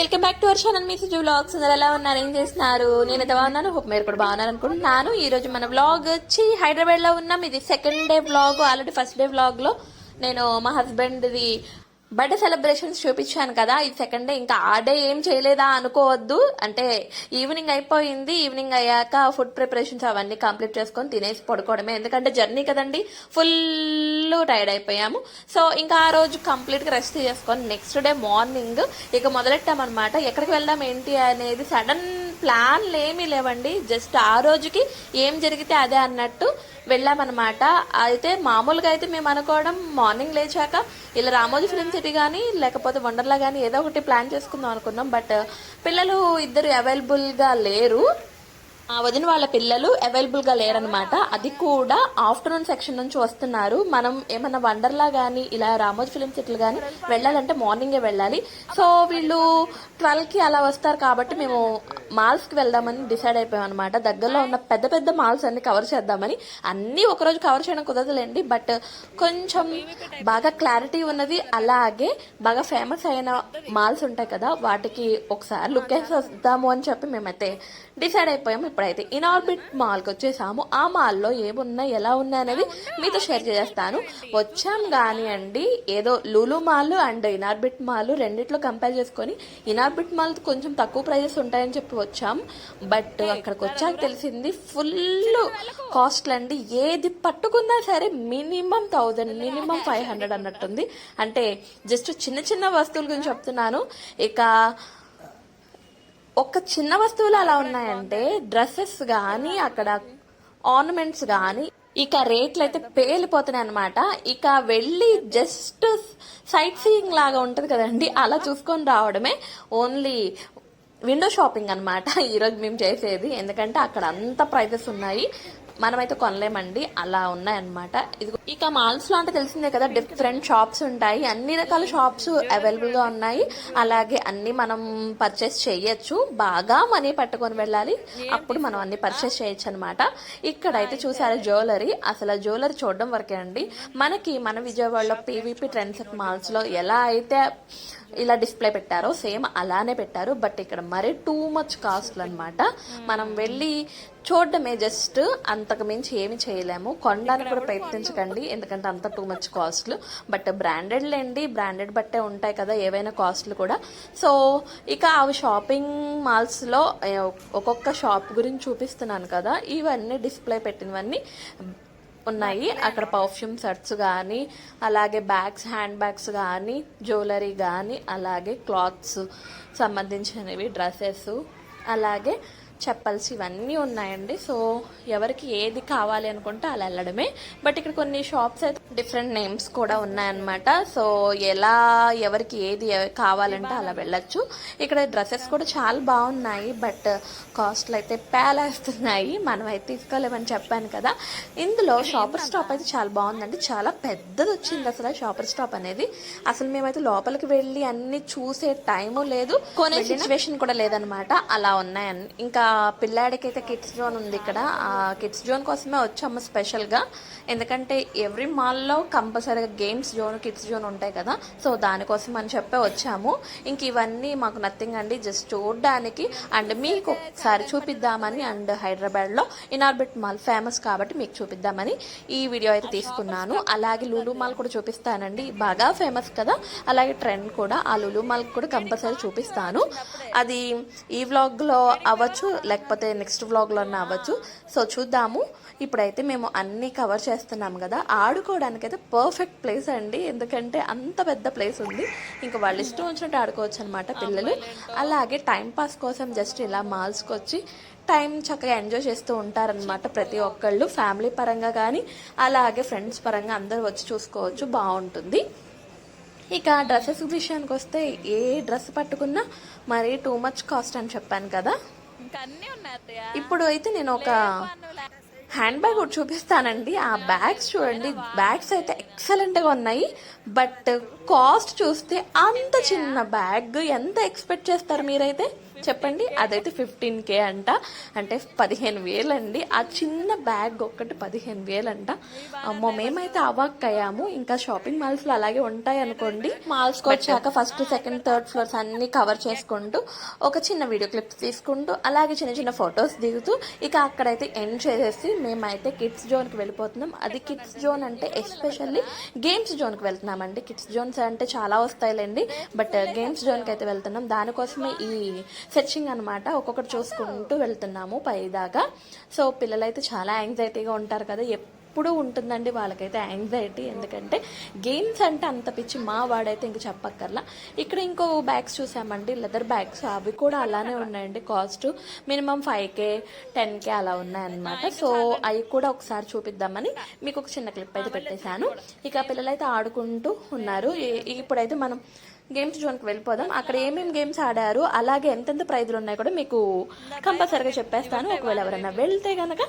Welcome back to our channel me Suju vlogs అందరు ఎలా ఉన్నారు? ఏం చేస్తున్నారు? నేనైతే బాగున్నాను. హోప్ మీరు కూడా బాగున్నారు అనుకుంటున్నాను. ఈ రోజు మన వ్లాగ్ వచ్చి హైదరాబాద్లో ఉన్నాం. ఇది second day vlog already first day వ్లాగ్లో నేను మా హస్బెండ్ది బర్త్డే సెలబ్రేషన్స్ చూపించాను కదా ఇది సెకండ్ డే ఇంకా ఆ డే ఏం చేయలేదా అనుకోవద్దు. అంటే ఈవినింగ్ అయిపోయింది ఈవినింగ్ అయ్యాక ఫుడ్ ప్రిపరేషన్స్ అవన్నీ కంప్లీట్ చేసుకొని తినేసి పడుకోవడమే. ఎందుకంటే జర్నీ కదండి ఫుల్ టైర్డ్ అయిపోయాము. సో ఇంకా ఆ రోజు కంప్లీట్గా రెస్ట్ చేసుకొని నెక్స్ట్ డే మార్నింగ్ ఇక మొదలెట్టామన్నమాట. ఎక్కడికి వెళ్దాం ఏంటి అనేది సడన్ ప్లాన్లు ఏమీ లేవండి. జస్ట్ ఆ రోజుకి ఏం జరిగితే అదే అన్నట్టు వెళ్ళామన్నమాట. అయితే మామూలుగా అయితే మేము అనుకోవడం మార్నింగ్ లేచాక ఇలా రామోజీ ఫిలిం సిటీ కానీ లేకపోతే వండర్లా కానీ ఏదో ఒకటి ప్లాన్ చేసుకుందాం అనుకున్నాం. బట్ పిల్లలు ఇద్దరు అవైలబుల్గా లేరు. వదిన వాళ్ళ పిల్లలు అవైలబుల్గా లేరనమాట అది కూడా ఆఫ్టర్నూన్ సెక్షన్ నుంచి వస్తున్నారు. మనం ఏమైనా వండర్లా గానీ ఇలా రామోజీ ఫిలిం సిటీలు గానీ వెళ్ళాలంటే మార్నింగే వెళ్ళాలి. సో వీళ్ళు ట్వెల్వ్కి అలా వస్తారు కాబట్టి మేము మాల్స్కి వెళ్దామని డిసైడ్ అయిపోయాం అనమాట దగ్గరలో ఉన్న పెద్ద పెద్ద మాల్స్ అన్ని కవర్ చేద్దామని. అన్ని ఒకరోజు కవర్ చేయడం కుదరదులేండి. బట్ కొంచెం బాగా క్లారిటీ ఉన్నది. అలాగే బాగా ఫేమస్ అయిన మాల్స్ ఉంటాయి కదా వాటికి ఒకసారి లుక్ వేసి వద్దాము అని చెప్పి మేమైతే డిసైడ్ అయిపోయాము ఇప్పుడైతే ఇనార్బిట్ మాల్కి వచ్చేసాము ఆ మాల్లో ఏమున్నాయి ఎలా ఉన్నాయి అనేది మీతో షేర్ చేస్తాను. వచ్చాం కానీ అండి ఏదో Lulu mall and Inorbit mall రెండిట్లో కంపేర్ చేసుకొని ఇనార్బిట్ మాల్ కొంచెం తక్కువ ప్రైజెస్ ఉంటాయని చెప్పి వచ్చాం. బట్ అక్కడికి వచ్చాక తెలిసింది ఫుల్ కాస్ట్లు అండి. ఏది పట్టుకున్నా సరే minimum thousand minimum five hundred అన్నట్టుంది. అంటే జస్ట్ చిన్న చిన్న వస్తువుల గురించి చెప్తున్నాను. ఇక ఒక చిన్న వస్తువులు అలా ఉన్నాయంటే డ్రెస్సెస్ కానీ అక్కడ ఆర్నమెంట్స్ కానీ ఇక రేట్లు అయితే పేలిపోతున్నాయి అనమాట ఇక వెళ్ళి జస్ట్ సైట్ సీయింగ్ లాగా ఉంటది కదండి అలా చూసుకొని రావడమే ఓన్లీ విండో షాపింగ్ అనమాట ఈరోజు మేము చేసేది. ఎందుకంటే అక్కడ అంత ప్రైజెస్ ఉన్నాయి. మనమైతే కొనలేమండి. అలా ఉన్నాయన్నమాట. ఇది ఇక మాల్స్లో అంటే తెలిసిందే కదా డిఫరెంట్ షాప్స్ ఉంటాయి. అన్ని రకాల షాప్స్ అవైలబుల్గా ఉన్నాయి. అలాగే అన్ని మనం పర్చేస్ చేయొచ్చు. బాగా మనీ పట్టుకొని వెళ్ళాలి. అప్పుడు మనం అన్ని పర్చేస్ చేయొచ్చు అనమాట ఇక్కడైతే చూసారు జ్యువెలరీ అసలు జ్యువెలరీ చూడడం వరకే అండి. మనకి మన విజయవాడలో పీవీపీ ట్రెండ్స్ మాల్స్లో ఎలా అయితే ఇలా డిస్ప్లే పెట్టారో సేమ్ అలానే పెట్టారు. బట్ ఇక్కడ మరీ టూ మచ్ కాస్ట్లు అనమాట మనం వెళ్ళి చూడడమే జస్ట్ అంతకు మించి ఏమి చేయలేము. కొనడానికి కూడా ప్రయత్నించకండి. ఎందుకంటే అంత too much costly but branded లేండి. బ్రాండెడ్ బట్టే ఉంటాయి కదా ఏవైనా కాస్ట్లు కూడా. సో ఇక అవి షాపింగ్ మాల్స్లో ఒక్కొక్క షాప్ గురించి చూపిస్తున్నాను కదా. ఇవన్నీ డిస్ప్లే పెట్టినవన్నీ ఉన్నాయి. అక్కడ పర్ఫ్యూమ్ సెట్స్ కానీ అలాగే బ్యాగ్స్ హ్యాండ్ బ్యాగ్స్ కానీ జ్యువెలరీ కానీ అలాగే క్లాత్స్ సంబంధించినవి డ్రెస్సెస్ అలాగే చెప్పల్స్ ఇవన్నీ ఉన్నాయండి. సో ఎవరికి ఏది కావాలి అనుకుంటే అలా వెళ్ళడమే. బట్ ఇక్కడ కొన్ని షాప్స్ అయితే డిఫరెంట్ నేమ్స్ కూడా ఉన్నాయన్నమాట. సో ఎలా ఎవరికి ఏది కావాలంటే అలా వెళ్ళొచ్చు. ఇక్కడ డ్రెస్సెస్ కూడా చాలా బాగున్నాయి. బట్ కాస్ట్లు అయితే పేలేస్తున్నాయి. మనం అయితే తీసుకోలేమని చెప్పాను కదా. ఇందులో షాపర్ స్టాప్ అయితే చాలా బాగుందండి. చాలా పెద్దది వచ్చింది అసలు షాపర్ స్టాప్ అనేది. అసలు మేమైతే లోపలికి వెళ్ళి అన్ని చూసే టైము లేదు. కొనే సిచ్యువేషన్ కూడా లేదనమాట అలా ఉన్నాయని ఇంకా పిల్లాడికైతే కిడ్స్ జోన్ ఉంది ఇక్కడ. ఆ కిడ్స్ జోన్ కోసమే వచ్చాము స్పెషల్గా. ఎందుకంటే ఎవ్రీ మాల్లో కంపల్సరీగా గేమ్స్ జోన్ కిడ్స్ జోన్ ఉంటాయి కదా. సో దానికోసం అని చెప్పి వచ్చాము. ఇంక ఇవన్నీ మాకు నథింగ్ అండి. జస్ట్ చూడడానికి అండ్ మీకు ఒకసారి చూపిద్దామని అండ్ హైదరాబాద్లో ఇనార్బిట్ మాల్ ఫేమస్ కాబట్టి మీకు చూపిద్దామని ఈ వీడియో అయితే తీసుకున్నాను. అలాగే లూలు మాల్ కూడా చూపిస్తానండి. బాగా ఫేమస్ కదా. అలాగే ట్రెండ్ కూడా. ఆ లులు మాల్ కూడా కంపల్సరీ చూపిస్తాను. అది ఈ వ్లాగ్లో అవ్వచ్చు లేకపోతే నెక్స్ట్ వ్లాగ్లో అన్న అవ్వచ్చు. సో చూద్దాము. ఇప్పుడైతే మేము అన్నీ కవర్ చేస్తున్నాం కదా. ఆడుకోవడానికి అయితే పర్ఫెక్ట్ ప్లేస్ అండి. ఎందుకంటే అంత పెద్ద ప్లేస్ ఉంది. ఇంకా వాళ్ళు ఇష్టం వచ్చినట్టు ఆడుకోవచ్చు అనమాట పిల్లలు. అలాగే టైం పాస్ కోసం జస్ట్ ఇలా మాల్స్కి వచ్చి టైం చక్కగా ఎంజాయ్ చేస్తూ ఉంటారనమాట ప్రతి ఒక్కళ్ళు. ఫ్యామిలీ పరంగా కానీ అలాగే ఫ్రెండ్స్ పరంగా అందరూ వచ్చి చూసుకోవచ్చు. బాగుంటుంది. ఇక డ్రెస్సెస్ విషయానికి వస్తే ఏ డ్రెస్ పట్టుకున్నా మరీ టూ మచ్ కాస్ట్ అని చెప్పాను కదా. ఇప్పుడు అయితే నేను ఒక హ్యాండ్ బ్యాగ్ ఒకటి చూపిస్తానండి. ఆ బ్యాగ్స్ చూడండి. బ్యాగ్స్ అయితే ఎక్సలెంట్గా ఉన్నాయి. బట్ కాస్ట్ చూస్తే అంత చిన్న బ్యాగ్ ఎంత ఎక్స్పెక్ట్ చేస్తారు మీరైతే? చెప్పండి. అదైతే ఫిఫ్టీన్ కే అంట. అంటే పదిహేను వేలు అండి ఆ చిన్న బ్యాగ్ ఒక్కటి పదిహేను వేలు అంట అమ్మో మేమైతే అవాక్కయ్యాము ఇంకా షాపింగ్ మాల్స్లో అలాగే ఉంటాయి అనుకోండి మాల్స్కి వచ్చాక ఫస్ట్ సెకండ్ థర్డ్ ఫ్లోర్స్ అన్ని కవర్ చేసుకుంటూ ఒక చిన్న వీడియో క్లిప్స్ తీసుకుంటూ అలాగే చిన్న చిన్న ఫొటోస్ దిగుతూ ఇక అక్కడైతే ఎండ్ చేసేసి మేమైతే కిడ్స్ జోన్కి వెళ్ళిపోతున్నాం. అది కిడ్స్ జోన్ అంటే ఎస్పెషల్లీ గేమ్స్ జోన్కి వెళ్తున్నామండి. కిడ్స్ జోన్స్ అంటే చాలా వస్తాయిలేండి. బట్ గేమ్స్ జోన్కి అయితే వెళ్తున్నాం. దానికోసమే ఈ సెర్చింగ్ అనమాట ఒక్కొక్కటి చూసుకుంటూ వెళ్తున్నాము పైదాకా. సో పిల్లలైతే చాలా యాంగ్జైటీగా ఉంటారు కదా. ఎప్పుడూ ఉంటుందండి వాళ్ళకైతే యాంగ్జైటీ ఎందుకంటే గేమ్స్ అంటే అంత పిచ్చి మా వాడైతే ఇంక చెప్పక్కర్లా. ఇక్కడ ఇంకో బ్యాగ్స్ చూసామండి. లెదర్ బ్యాగ్స్ అవి కూడా అలానే ఉన్నాయండి. Cost minimum five K ten K అలా ఉన్నాయన్నమాట. సో అవి కూడా ఒకసారి చూపిద్దామని మీకు ఒక చిన్న క్లిప్ అయితే పెట్టేశాను. ఇక పిల్లలైతే ఆడుకుంటూ ఉన్నారు. ఇప్పుడైతే మనం గేమ్స్ జోన్కి వెళ్ళిపోదాం. అక్కడ ఏమేమి గేమ్స్ ఆడారు అలాగే ఎంతెంత ప్రైజులు ఉన్నాయి కూడా మీకు కంపల్సరీగా చెప్పేస్తాను. ఒకవేళ ఎవరైనా వెళ్తే కనుక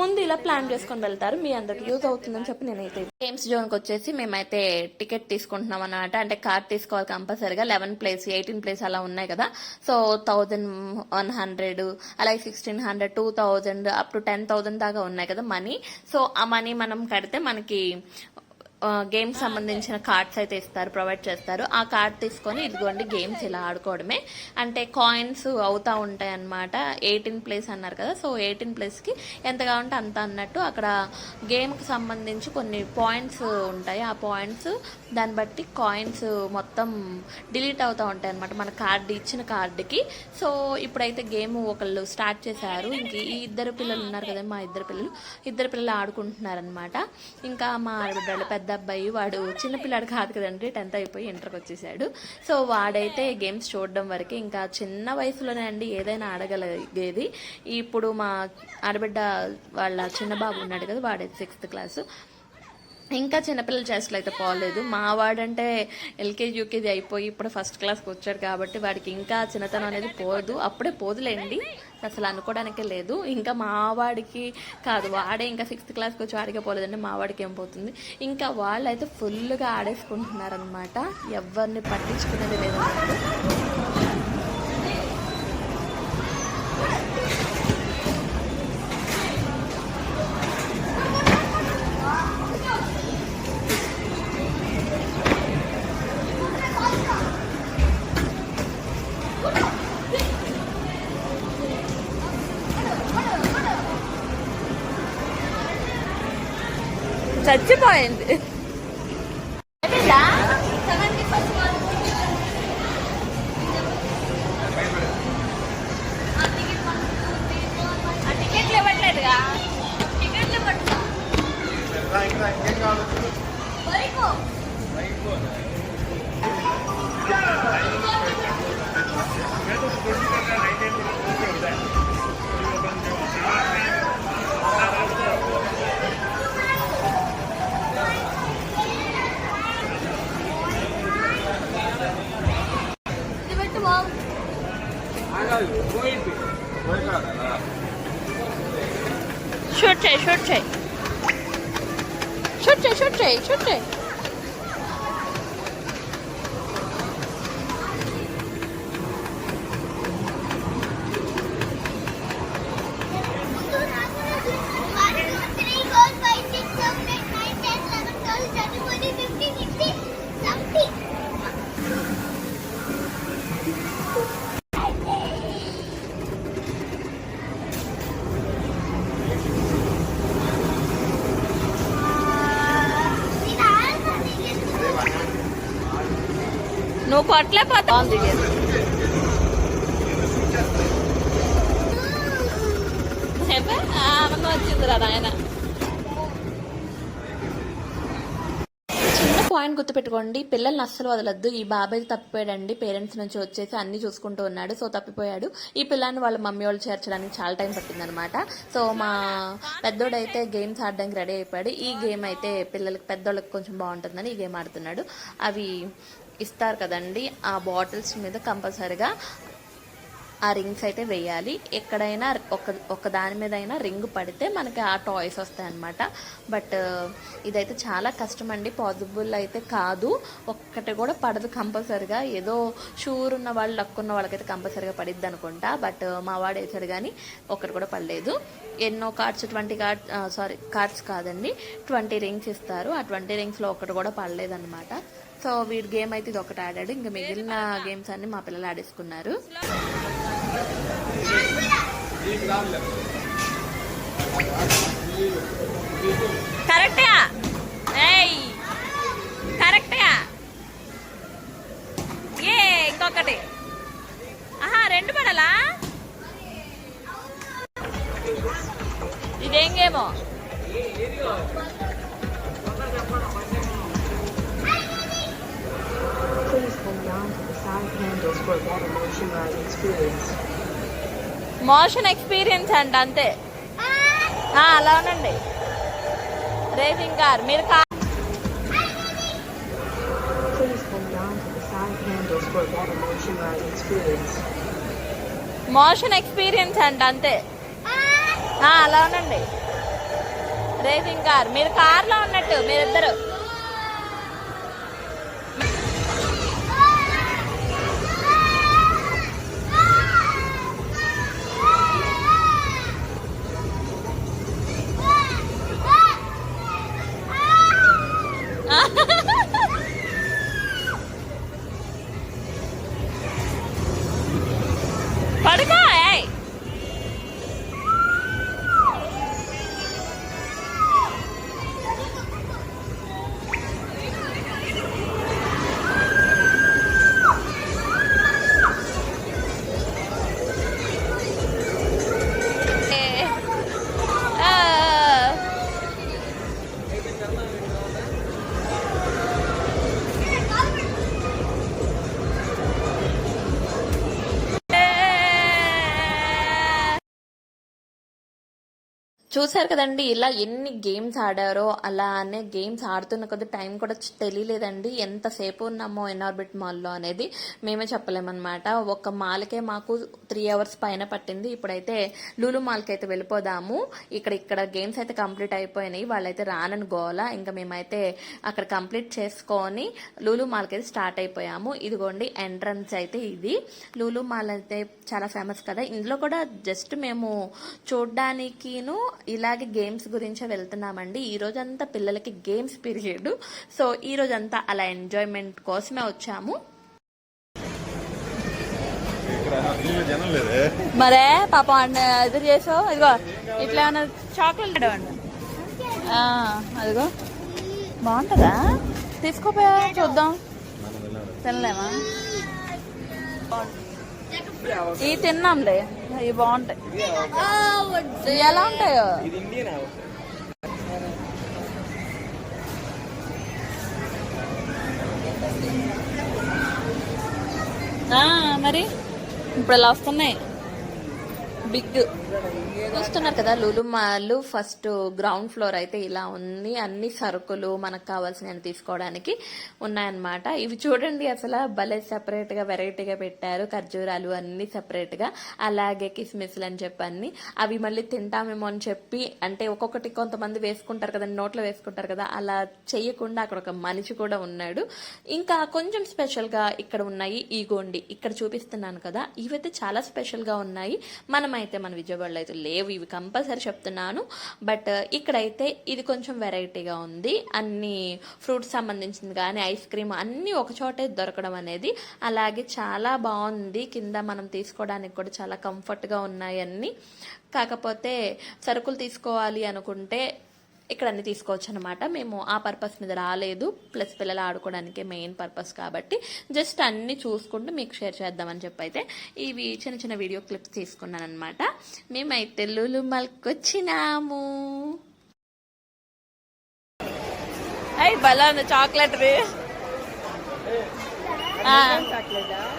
ముందు ఇలా ప్లాన్ చేసుకొని వెళ్తారు. మీ అందరికి యూజ్ అవుతుందని చెప్పి నేనైతే గేమ్స్ జోన్కి వచ్చేసి మేమైతే టికెట్ తీసుకుంటున్నాం అనమాట అంటే కార్డ్ తీసుకోవాలి కంపల్సరీగా. లెవెన్ ప్లేస్ ఎయిటీన్ ప్లేస్ అలా ఉన్నాయి కదా. సో థౌజండ్ వన్ హండ్రెడ్ అలాగే sixteen hundred two thousand up to ten thousand దాకా ఉన్నాయి కదా మనీ. సో ఆ మనీ మనం కడితే మనకి గేమ్ సంబంధించిన కార్డ్స్ అయితే ఇస్తారు ప్రొవైడ్ చేస్తారు. ఆ కార్డ్ తీసుకొని ఇదిగోండి గేమ్స్ ఇలా ఆడుకోవడమే. అంటే కాయిన్స్ అవుతా ఉంటాయి అనమాట ఎయిటీన్ ప్లేస్ అన్నారు కదా సో ఎయిటీన్ ప్లేస్కి ఎంత కావాలంటే అంత అన్నట్టు అక్కడ గేమ్కి సంబంధించి కొన్ని పాయింట్స్ ఉంటాయి. ఆ పాయింట్స్ దాన్ని బట్టి కాయిన్స్ మొత్తం డిలీట్ అవుతూ ఉంటాయి అనమాట మన కార్డు ఇచ్చిన కార్డుకి సో ఇప్పుడైతే గేమ్ ఒకళ్ళు స్టార్ట్ చేశారు. ఇంక ఈ ఇద్దరు పిల్లలు ఉన్నారు కదా మా ఇద్దరు పిల్లలు. ఇద్దరు పిల్లలు ఆడుకుంటున్నారనమాట ఇంకా మా ఆడబిడ్డలు పెద్ద అబ్బాయి వాడు చిన్నపిల్లాడు కాదు కదండి టెన్త్ అయిపోయి ఇంటర్కి వచ్చేసాడు. సో వాడైతే గేమ్స్ చూడడం వరకే ఇంకా చిన్న వయసులోనే అండి ఏదైనా ఆడగలిగేది. ఇప్పుడు మా ఆడబిడ్డ వాళ్ళ చిన్న బాబు ఉన్నాడు కదా వాడైతే సిక్స్త్ క్లాసు ఇంకా చిన్నపిల్లల చేష్టలు అయితే పోలేదు. మా వాడంటే ఎల్కేజీ యూకేజీ అయిపోయి ఇప్పుడు ఫస్ట్ క్లాస్కి వచ్చాడు కాబట్టి వాడికి ఇంకా చిన్నతనం అనేది పోదు. అప్పుడే పోదులేండి. అసలు అనుకోవడానికే లేదు. ఇంకా మా వాడికి కాదు వాడే ఇంకా సిక్స్త్ క్లాస్కి వచ్చి వాడికే పోలేదండి మా వాడికి ఏం పోతుంది. ఇంకా వాళ్ళు అయితే ఫుల్గా ఆడేసుకుంటున్నారనమాట ఎవరిని పట్టించుకునేది లేదన్నమాట সরছে। সরছে সরছে সরছে। కొట్టలేకపోతా ఉంది వచ్చిందిరా నాయన పాయింట్ గుర్తుపెట్టుకోండి పిల్లల్ని అస్సలు వదలొద్దు. ఈ బాబాయ్ తప్పిపోయాడండి పేరెంట్స్ నుంచి వచ్చేసి అన్ని చూసుకుంటూ ఉన్నాడు సో తప్పిపోయాడు. ఈ పిల్లాన్ని వాళ్ళ మమ్మీ వాళ్ళు చేర్చడానికి చాలా టైం పట్టిందనమాట. సో మా పెద్దోడైతే గేమ్స్ ఆడడానికి రెడీ అయిపోయాడు. ఈ గేమ్ అయితే పిల్లలకి పెద్దోళ్ళకి కొంచెం బాగుంటుందని ఈ గేమ్ ఆడుతున్నాడు. అవి ఇస్తారు కదండి. ఆ బాటిల్స్ మీద కంపల్సరిగా ఆ రింగ్స్ అయితే వేయాలి. ఎక్కడైనా ఒక ఒక దాని మీద అయినా రింగ్ పడితే మనకి ఆ టాయ్స్ వస్తాయి అనమాట బట్ ఇదైతే చాలా కష్టం అండి పాసిబుల్ అయితే కాదు. ఒక్కటి కూడా పడదు కంపల్సరిగా. ఏదో షూర్ ఉన్న వాళ్ళు లక్ ఉన్న వాళ్ళకైతే కంపల్సరిగా పడిద్ది అనుకుంటా. బట్ మా వాడు వేసాడు కానీ ఒక్కటి కూడా పడలేదు. ఎన్నో cards twenty card sorry cards కాదండి. ట్వంటీ రింగ్స్ ఇస్తారు. ఆ ట్వంటీ రింగ్స్లో ఒకటి కూడా పడలేదన్నమాట. సో వీడి గేమ్ అయితే ఇది ఒకటి ఆడాడు. ఇంకా మిగిలిన గేమ్స్ అన్ని మా పిల్లలు ఆడేసుకున్నారు. కరెక్టా ఏయ్ కరెక్టా ఏ ఇంకొకటి ఆహా రెండు పడాలా ఇదేం గేమో Please hold on to the side handles for a better motion experience. Motion experience అంట అంతే. అలా ఉండండి. రేసింగ్ కార్ మీరు కార్ మోషన్ ఎక్స్పీరియన్స్ అంట అంతే. అలా ఉండండి. రేసింగ్ కార్ మీరు కార్లో ఉన్నట్టు మీరిద్దరు. చూసారు కదండి ఇలా ఎన్ని గేమ్స్ ఆడారో అలానే గేమ్స్ ఆడుతున్న కొద్ది టైం కూడా తెలియలేదండి. ఎంతసేపు ఉన్నామో ఎన్ఆర్బిట్ మాల్లో అనేది మేమే చెప్పలేమన్నమాట. ఒక మాల్కే మాకు త్రీ అవర్స్ పైన పట్టింది. ఇప్పుడైతే లూలు మాల్కి అయితే వెళ్ళిపోదాము. ఇక్కడ ఇక్కడ గేమ్స్ అయితే కంప్లీట్ అయిపోయినాయి. వాళ్ళైతే రానని గోల. ఇంకా మేమైతే అక్కడ కంప్లీట్ చేసుకొని లూలు మాల్కి అయితే స్టార్ట్ అయిపోయాము. ఇదిగోండి ఎంట్రన్స్ అయితే ఇది. లూలు మాల్ అయితే చాలా ఫేమస్ కదా. ఇందులో కూడా జస్ట్ మేము చూడ్డానికిను ఇలాగే గేమ్స్ గురించే వెళ్తున్నామండి. ఈ రోజంతా పిల్లలకి గేమ్స్ పీరియడ్. సో ఈ రోజంతా అలా ఎంజాయ్మెంట్ కోసమే వచ్చాము. మరే పాపం అన్న ఎదురు చేసావు? ఇదిగో ఇట్లా ఏమైనా చాక్లెట్ అదిగో. బాగుంటుందా? తీసుకోపోయా చూద్దాం. తినలేమా? ఇవి తిన్నాంలే. ఇవి బాగుంటాయి. ఎలా ఉంటాయో? ఆ, మరి ఇప్పుడు ఇలా వస్తున్నాయి? బిగ్. చూస్తున్నారు కదా Lulu mall first ground floor అయితే ఇలా ఉంది. అన్ని సరుకులు మనకు కావాల్సినవి తీసుకోవడానికి ఉన్నాయన్నమాట. ఇవి చూడండి అసలు భలే సెపరేట్గా వెరైటీగా పెట్టారు. ఖర్జూరాలు అన్ని సెపరేట్గా అలాగే కిస్మిస్లు అని చెప్పి అన్ని అవి మళ్ళీ తింటామేమో అని చెప్పి అంటే ఒక్కొక్కటి కొంతమంది వేసుకుంటారు కదా నోట్లో వేసుకుంటారు కదా అలా చేయకుండా అక్కడ ఒక మనిషి కూడా ఉన్నాడు. ఇంకా కొంచెం స్పెషల్గా ఇక్కడ ఉన్నాయి ఈ గోండి. ఇక్కడ చూపిస్తున్నాను కదా ఇవైతే చాలా స్పెషల్గా ఉన్నాయి. మనమైతే మన వాళ్ళు అయితే లేవు ఇవి కంపల్సరీ చెప్తున్నాను. బట్ uh, ఇక్కడైతే ఇది కొంచెం వెరైటీగా ఉంది. అన్ని ఫ్రూట్స్ సంబంధించింది కానీ ఐస్ క్రీమ్ అన్నీ ఒకచోటే దొరకడం అనేది. అలాగే చాలా బాగుంది. కింద మనం తీసుకోవడానికి కూడా చాలా కంఫర్ట్గా ఉన్నాయి అన్నీ. కాకపోతే సరుకులు తీసుకోవాలి అనుకుంటే ఇక్కడ అన్ని తీసుకోవచ్చు అనమాట మేము ఆ పర్పస్ మీద రాలేదు. ప్లస్ పిల్లలు ఆడుకోవడానికి మెయిన్ పర్పస్ కాబట్టి జస్ట్ అన్ని చూసుకుంటూ మీకు షేర్ చేద్దామని చెప్పి అయితే ఇవి చిన్న చిన్న వీడియో క్లిప్స్ తీసుకున్నాను అనమాట మేమైతే లులు మల్కొచ్చినాము. అయ్యి బలా ఉంది చాక్లెట్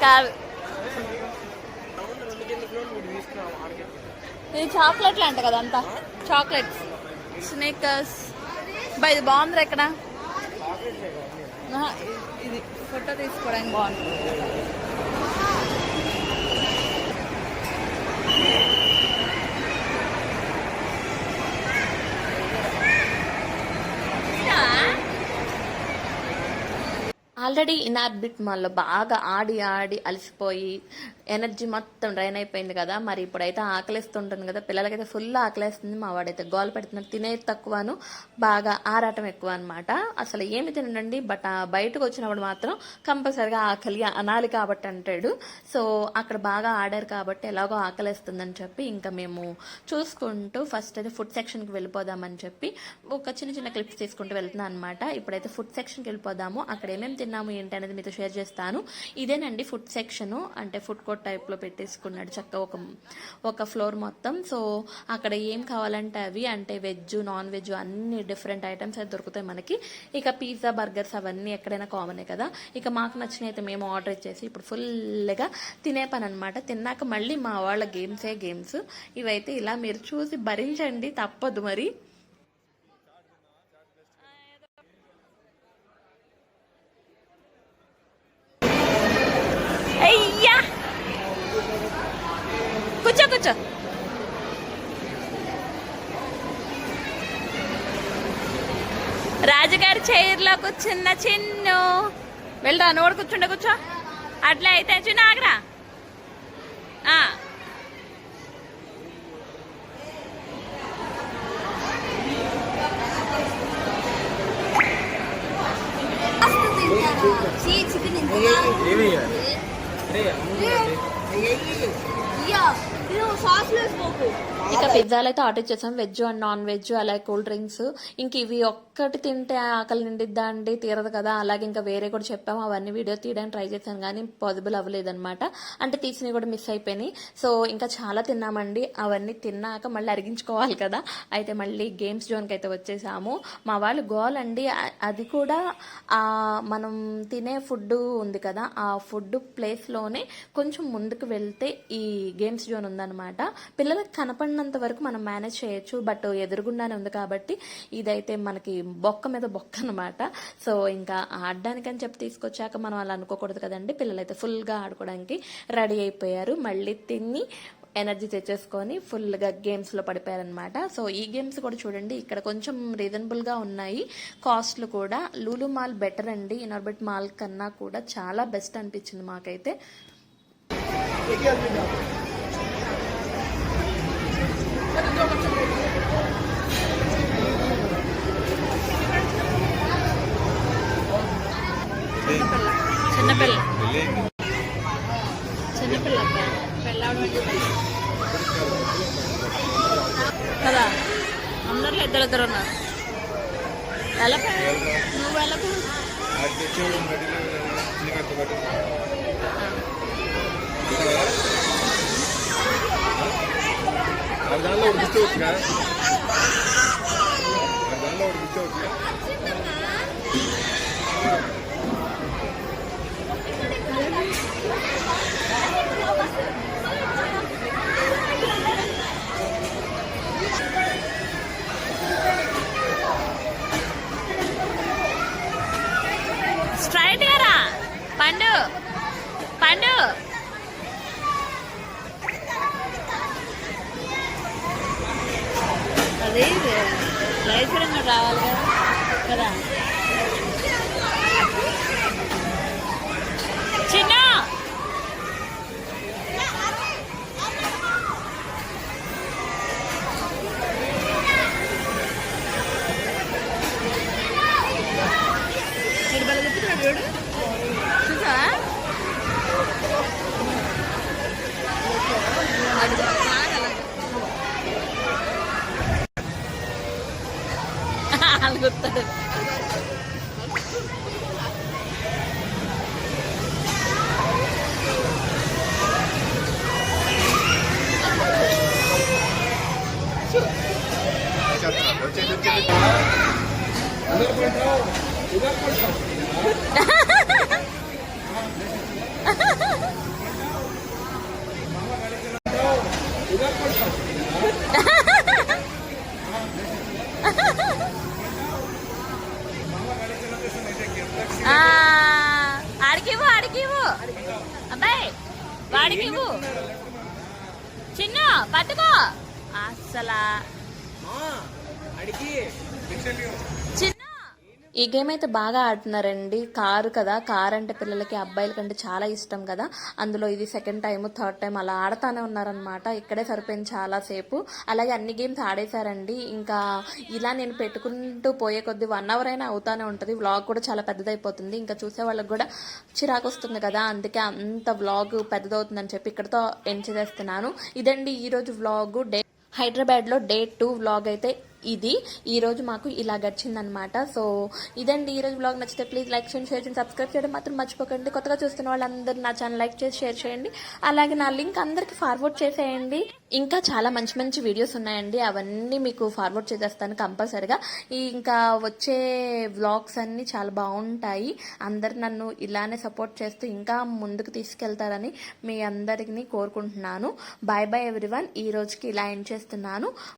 కాదు. ఇది చాక్లెట్లు అంట కదంతా చాక్లెట్స్ స్నేకర్స్. బా ఇది బాగుందిరా ఎక్కడ ఇది ఫోటో తీసుకోవడానికి బాగుంది. ఆల్రెడీ ఇన్ ఆర్బిట్ మాల్లో బాగా ఆడి ఆడి అలసిపోయి ఎనర్జీ మొత్తం డ్రైన్ అయిపోయింది కదా. మరి ఇప్పుడైతే ఆకలిస్తుంటుంది కదా. పిల్లలకైతే ఫుల్ ఆకలేస్తుంది. మా వాడైతే గోల్ పెడుతున్నాడు తినేది తక్కువను బాగా ఆరాటం ఎక్కువ అనమాట అసలు ఏమి తినండి బట్ బయటకు వచ్చినప్పుడు మాత్రం కంపల్సరిగా ఆకలి అనాలి కాబట్టి అంటాడు. సో అక్కడ బాగా ఆడారు కాబట్టి ఎలాగో ఆకలిస్తుందని చెప్పి ఇంకా మేము చూసుకుంటూ ఫస్ట్ అయితే ఫుడ్ సెక్షన్కి వెళ్ళిపోదామని చెప్పి ఒక చిన్న చిన్న క్లిప్స్ తీసుకుంటూ వెళ్తున్నాను అనమాట ఇప్పుడైతే ఫుడ్ సెక్షన్కి వెళ్ళిపోదాము. అక్కడ ఏమేమి తిన్నాము ఏంటి అనేది మీతో షేర్ చేస్తాను. ఇదేనండి ఫుడ్ సెక్షన్ అంటే ఫుడ్ కోర్ట్ టైప్లో పెట్టేసుకున్నాడు చక్కగా ఒక ఒక ఫ్లోర్ మొత్తం. సో అక్కడ ఏం కావాలంటే అవి అంటే వెజ్ నాన్ వెజ్ అన్ని డిఫరెంట్ ఐటమ్స్ అయితే దొరుకుతాయి మనకి. ఇక పిజ్జా బర్గర్స్ అవన్నీ ఎక్కడైనా కామనే కదా. ఇక మాకు నచ్చినవి అయితే మేము ఆర్డర్ ఇచ్చేసి ఇప్పుడు ఫుల్గా తినే పని అనమాట తిన్నాక మళ్ళీ మా వాళ్ళ గేమ్సే గేమ్స్ ఇవైతే ఇలా మీరు చూసి భరించండి తప్పదు మరి. అయ్యా! కూర్చో కూర్చో. రాజుగారి చైర్లో కూర్చున్న చిన్ను. వెళ్ళరా నోడు కూర్చుండే కూర్చో. అట్లా అయితే చిన్న ఆగరా? ఆ. ఇక పిజ్జాలు అయితే ఆర్డర్ చేసాం వెజ్ అండ్ నాన్ వెజ్ అలాగే కూల్ డ్రింక్స్. ఇంక ఇవి ఒక్కటి తింటే ఆకలి నిండిద్దా అండి? తీరదు కదా. అలాగే ఇంకా వేరే కూడా చెప్పాము అవన్నీ వీడియో తీయడానికి ట్రై చేశాను కానీ పాసిబుల్ అవ్వలేదన్నమాట. అంటే తీసినవి కూడా మిస్ అయిపోయినాయి. సో ఇంకా చాలా తిన్నామండి. అవన్నీ తిన్నాక మళ్ళీ అరిగించుకోవాలి కదా. అయితే మళ్ళీ గేమ్స్ జోన్కి అయితే వచ్చేసాము. మా వాళ్ళు గోల్ అండి. అది కూడా మనం తినే ఫుడ్ ఉంది కదా. ఆ ఫుడ్ ప్లేస్లోనే కొంచెం ముందుకు వెళ్తే ఈ గేమ్స్ జోన్ ఉందన్నమాట. పిల్లలకు కనపడినంత వరకు మనం మేనేజ్ చేయొచ్చు. బట్ ఎదురుగుండానే ఉంది కాబట్టి ఇదైతే మనకి బొక్క మీద బొక్క అనమాట సో ఇంకా ఆడడానికని చెప్పి తీసుకొచ్చాక మనం అలా అనుకోకూడదు కదండి. పిల్లలైతే ఫుల్గా ఆడుకోవడానికి రెడీ అయిపోయారు. మళ్ళీ తిని ఎనర్జీ తెచ్చేసుకొని ఫుల్గా గేమ్స్లో పడిపోయారనమాట సో ఈ గేమ్స్ కూడా చూడండి. ఇక్కడ కొంచెం రీజనబుల్గా ఉన్నాయి. కాస్ట్లు కూడా లూలు మాల్ బెటర్ అండి. ఇనార్బిట్ మాల్ కన్నా కూడా చాలా బెస్ట్ అనిపించింది మాకైతే చిన్నపిల్ల చిన్నపిల్ల కదా అందరిలో ఇద్దరు ఇద్దరు ఉన్నారు వెళ్ళకు నువ్వు వెళ్ళకు అది తెచ్చేవాడు మడిలో నీకు అంత పట్టు. ఆ దానిలో ఒకటి ఇచ్చేవచ్చుగా ఆ దానిలో ఒకటి ఇచ్చేవచ్చుగా స్ట్రైట్గా పండు పండు అది లైఫ్ రావాలి కదా కదా చిన్న చూసావా なかった。ఈ గేమ్ అయితే బాగా ఆడుతున్నారండి. కారు కదా. కార్ అంటే పిల్లలకి అబ్బాయిల కంటే చాలా ఇష్టం కదా. అందులో ఇది సెకండ్ టైం థర్డ్ టైం అలా ఆడతానే ఉన్నారనమాట ఇక్కడే సరిపోయింది చాలా సేపు. అలాగే అన్ని గేమ్స్ ఆడేశారండి. ఇంకా ఇలా నేను పెట్టుకుంటూ పోయే కొద్ది వన్ అవర్ అయినా అవుతానే ఉంటుంది. వ్లాగ్ కూడా చాలా పెద్దదైపోతుంది. ఇంకా చూసే వాళ్ళకి కూడా చిరాకు వస్తుంది కదా. అందుకే అంత వ్లాగ్ పెద్దదవుతుందని చెప్పి ఇక్కడతో ఎండ్ చేసేస్తున్నాను. ఇదండి ఈరోజు వ్లాగ్ డే హైదరాబాద్లో డే టూ వ్లాగ్ అయితే ఇది. ఈరోజు మాకు ఇలా గడిచిందనమాట సో ఇదండి ఈ రోజు బ్లాగ్ నచ్చితే ప్లీజ్ లైక్ చేయండి షేర్ చేయండి సబ్స్క్రైబ్ చేయడం మాత్రం మర్చిపోకండి. కొత్తగా చూస్తున్న వాళ్ళందరూ నా ఛానల్ లైక్ చేసి షేర్ చేయండి. అలాగే నా లింక్ అందరికి ఫార్వర్డ్ చేసేయండి. ఇంకా చాలా మంచి మంచి వీడియోస్ ఉన్నాయండి. అవన్నీ మీకు ఫార్వర్డ్ చేసేస్తాను కంపల్సరిగా. ఈ ఇంకా వచ్చే వ్లాగ్స్ అన్నీ చాలా బాగుంటాయి. అందరు నన్ను ఇలానే సపోర్ట్ చేస్తూ ఇంకా ముందుకు తీసుకెళ్తారని మీ అందరినీ కోరుకుంటున్నాను. బాయ్ బాయ్ ఎవ్రీవన్ ఈ రోజుకి ఇలా ఎండ్ చేస్తున్నాను.